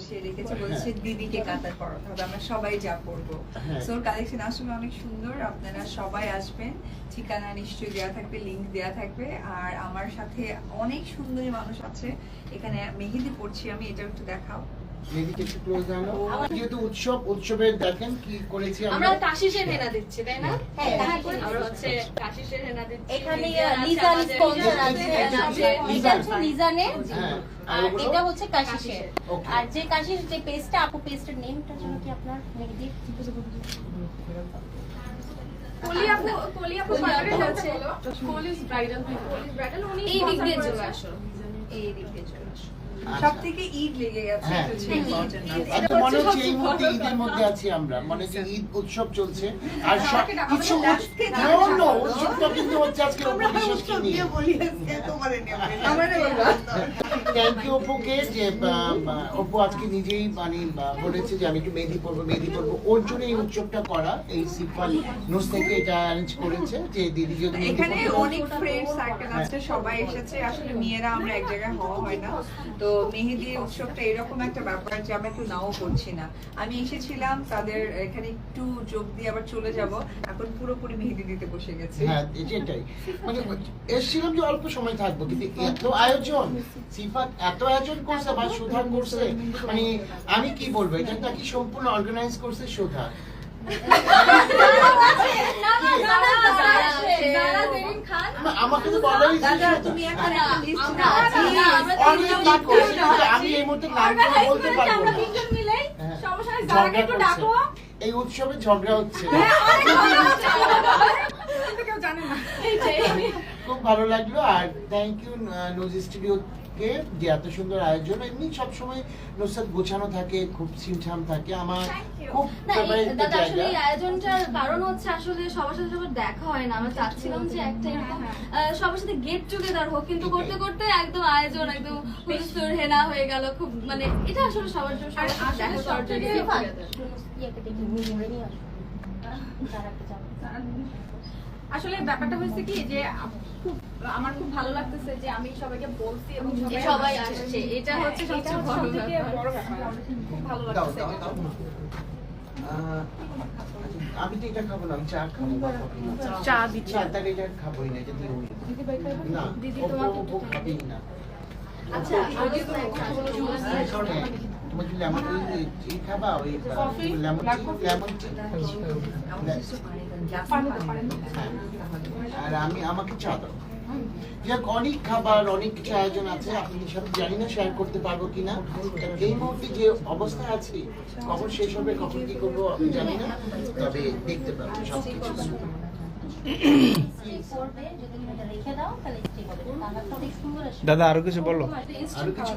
সে রেখেছে বলছে দিদিকে কাতার পরাতে হবে আমরা সবাই যা পরবো হ্যাঁ। কালেকশন আসলে অনেক সুন্দর আপনারা সবাই আসবেন। ঠিকানা নিশ্চয়ই দেওয়া থাকবে লিঙ্ক দেওয়া থাকবে। আর আমার সাথে অনেক সুন্দরী মানুষ আছে। এখানে মেহেদি পড়ছি আমি এটা একটু দেখাও। মেহেদিকে একটু ক্লোজ আনো যেহেতু উৎসব উৎসবের দেখেন কি করেছি আমরা। কাশিসের হেনা দিচ্ছি তাই না? হ্যাঁ, আমরা হচ্ছে কাশিসের হেনা দিচ্ছি এখানে লিজান স্পন্সর আছে আছে, হচ্ছে লিজানের হ্যাঁ, আর এটা হচ্ছে কাশিসের. আর যে কাশিস যে পেস্টটা আপু পেস্টের নেমটা যেন কি আপনার মেহেদি কলিয়াপু কলিয়াপু পার্লারে হচ্ছে কলিজ ব্রাইডাল কলিজ ব্রাইডাল উনি এই দিক দিয়ে চলে আসো। এই দিক দিয়ে চলে আসো। সব থেকে ঈদ লেগে গেছে হ্যাঁ। একটু ছেড়ে পাওয়ার জন্য। এত মনে হচ্ছে এই মুহূর্তে ঈদের মধ্যে আছি আমরা মানে যে ঈদ উৎসব চলছে আর কিছু No, no, উৎসবটা কিন্তু হচ্ছে আজকে অপু নিয়ে। আমরা না বলব। থ্যাংক ইউ অপুকে যে অপু আজকে নিজেই মানে বলেছে যে আমি একটু মেহেদি পরবো মেহেদি পরবো। ওর জন্য এই উৎসবটা করা এই সিফাল নিউজ থেকে এটা অ্যারেঞ্জ করেছে যে দিদি যদি এখানে অনেক সার্কেল আছে সবাই এসেছে। আসলে মেয়েরা আমরা এক জায়গায় হওয়া হয় না। তো মেহেদি উৎসবটা এরকম একটা ব্যাপার যে আমরা একটু নাও করছি না আমি এসেছিলাম তাদের এখানে একটু যোগ দিয়ে আবার চলে যাব এখন পুরোপুরি মেহেদি দিতে বসে গেছে হ্যাঁ এটাই মানে এসেছিলাম যে অল্প সময় থাকব কিন্তু এত আয়োজন সিফাত এত আয়োজন করছে বা সুধা করছে মানে আমি কি বলব এটা নাকি সম্পূর্ণ অর্গানাইজ করছে সুধা আমাকে তো বলাই তুমি এখন একটা লিস্ট আমি এই মুহূর্তে নামগুলো বলতে পারব না। হ্যাঁ, ঝগড়া করছে। এই উৎসবে ঝগড়া হচ্ছে। খুব ভালো লাগল আর থ্যাংক ইউ নিউজ স্টুডিওকে যে এত সুন্দর আয়োজন এমনি সবসময় নুসরাত গোছানো থাকে খুব সিমঠাম থাকে আমার খুব দাদা আসলে এই আয়োজনটার কারণ হচ্ছে আসলে সবার সাথে সবার দেখা হয় না আমরা চাচ্ছিলাম যে একটা এরকম সবার সাথে গেট টুগেদার হোক কিন্তু করতে করতে একদম আয়োজন একদম হুলস্থুল হেনা হয়ে গেল খুব মানে এটা আসলে সবার জন্য সবার সাথে দেখা করার জন্য আসলে ব্যাপারটা হয়েছে কি যে খুব আমার খুব ভালো লাগতেছে যে আমি সবাইকে বলছি এবং সবাই আসছে। এটা হচ্ছে এটা সবচেয়ে বড় ব্যাপার। খুব ভালো দাও আহ, আমি তো এটা খাব না আমি চা খাব। চা দিচ্ছি। চা তাহলে এটা খাবোই না দিও না দিদি, তোমাকে খাবেই না। আচ্ছা আগে তো হ্যাঁ, তোমার কি লেমন ওই এই খাবা ওই লেমন টি লেমন হ্যাঁ। আর আমি আমাকে চা দাও। যাক অনেক খাবার অনেক কিছু আয়োজন আছে আপনি সব জানি না শেয়ার করতে পারব কিনা এই মুহূর্তে যে অবস্থায় আছি কখন শেষ হবে কখন কি করব আমি জানি না তবে দেখতে পাবো সব কিছু স্টে করবে? যদি তুমি এটা রেখে দাও তাহলে স্টে করবে? কালারটা অনেক সুন্দর আসবে দাদা আরও কিছু বলো। আরও কিছু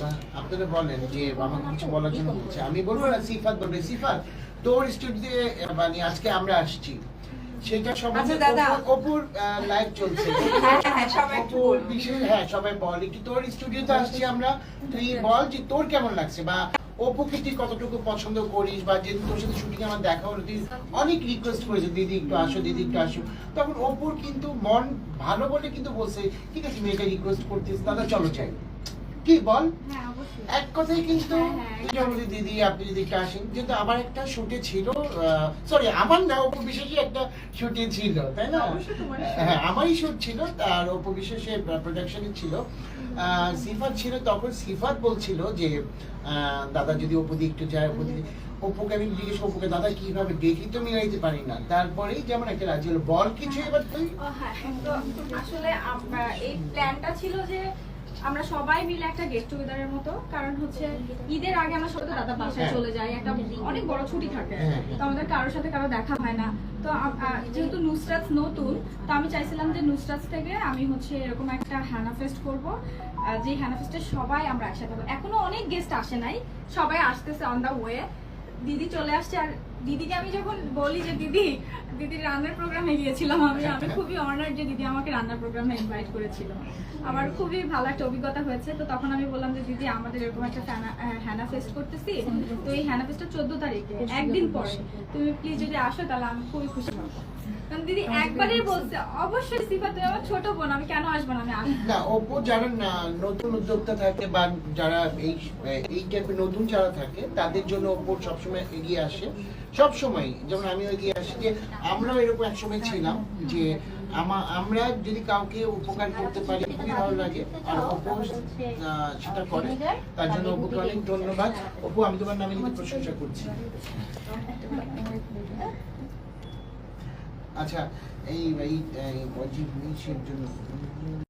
বা আপনারা বলেন যে আমাকে কিছু বলার জন্য বলছে। আমি বলব না সিফাত বলবে। সিফাত তোর মানে আজকে আমরা আসছি। সেটা সম্বন্ধে আচ্ছা, অপুর- অপুর লাইভ চলছে। হ্যাঁ, হ্যাঁ, সবাই অপুর বিশেষ হ্যাঁ সবাই বল। তোর স্টুডিওতে আসছি আমরা। তুই বল যে তোর কেমন লাগছে? বা অপুকে তুই কতটুকু পছন্দ করিস? বা যেদিন তোর সাথে শুটিং আমার দেখা হলো তুই অনেক রিকোয়েস্ট করেছে দিদি একটু আসো দিদি একটু আসো। তখন অপুর কিন্তু মন ভালো বলে কিন্তু বলছে ঠিক আছে মেয়েটা রিকোয়েস্ট করতিস দাদা চলো চাই কি বল? হ্যাঁ এক কথায় কিন্তু হ্যাঁ, হ্যাঁ, দিদি আপনি যদি আসেন যেহেতু আমার একটা শুটে ছিল সরি আমার না উপবিশেষে একটা শুটে ছিল তাই না? হ্যাঁ আমারই শুট ছিল আর উপবিশেষে প্রোডাকশনে ছিল। সিফাত ছিল তখন সিফাত বলছিল যে দাদা যদি অপুদি একটু যায় অপুদি অপুকে আমি জিজ্ঞেস অপুকে দাদা কীভাবে দেখি? তো মিলাইতে পারি না। তারপরেই যেমন একটা রাজি হলো। বল কিছু এবার তুই? হ্যাঁ তো আসলে এই প্ল্যানটা ছিল যে আমরা সবাই মিলে একটা গেট টুগেদারের মতো কারণ হচ্ছে ঈদের আগে আমরা সবাই দাদা বাসায় হ্যাঁ। চলে যাই একটা অনেক বড় ছুটি থাকে হ্যাঁ। তো আমাদের কারোর সাথে কারও দেখা হয় না তো যেহেতু নুসরাত নতুন তো আমি চাইছিলাম যে নুসরাত থেকে আমি হচ্ছে এরকম একটা হ্যানা ফেস্ট করব যে হ্যানা ফেস্টে সবাই আমরা একসাথে হব এখনও অনেক গেস্ট আসে নাই সবাই আসতেছে অন দা ওয়ে দিদি চলে আসছে আর দিদিকে আমি যখন বলি যে দিদি দিদির রান্নার প্রোগ্রামে গিয়েছিলাম আমি। আমি খুবই অনার যে দিদি আমাকে রান্নার প্রোগ্রামে ইনভাইট করেছিল। আমার খুবই ভালো একটা অভিজ্ঞতা হয়েছে। তো তখন আমি বললাম যে দিদি আমাদের এরকম একটা হ্যানা ফেস্ট করতেছি। তো এই হ্যানা ফেস্টটা চোদ্দ তারিখে একদিন পরে। তুমি প্লিজ যদি আসো তাহলে আমি খুবই খুশি হব। কারণ দিদি একবারই বলছে অবশ্যই সিফা তুমি আমার ছোট বোন আমি কেন আসব না? আমি না। যারা না নতুন উদ্যোক্তা থাকে বা যারা এই এই টাইপের নতুন যারা থাকে তাদের জন্য ওপো সবসময় এগিয়ে আসে। সব সময় যেমন আমি এগিয়ে আসি যে আমরাও এরকম এক সময় ছিলাম যে আমা- আমরা যদি কাউকে উপকার করতে পারি, খুবই ভালো লাগে। আর অপু সেটা করে। তার জন্য অপুকে অনেক ধন্যবাদ। অপু, আমি তোমার নামে কিন্তু প্রশংসা করছি। আচ্ছা এই- এই জন্য।